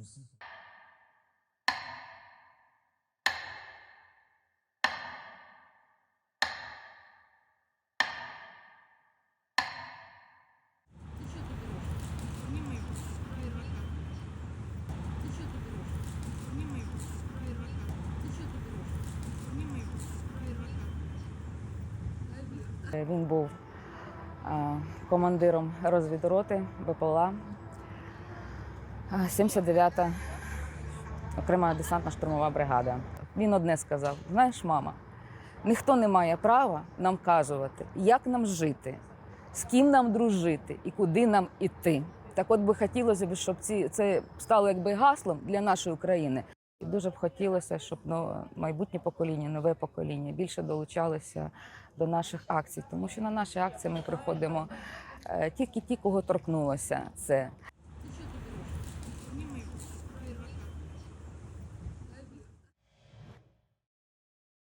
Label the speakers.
Speaker 1: Müzik. Він був командиром розвідроти БПЛА. 79-та окрема десантна штурмова бригада. Він одне сказав: знаєш, мама, ніхто не має права нам кажувати, як нам жити, з ким нам дружити і куди нам іти. Так от би хотілося б, щоб ці, це стало якби гаслом для нашої України. І дуже б хотілося, щоб ну, майбутнє покоління, нове покоління більше долучалося до наших акцій, тому що на наші акції ми приходимо е, тільки ті, кого торкнулося це.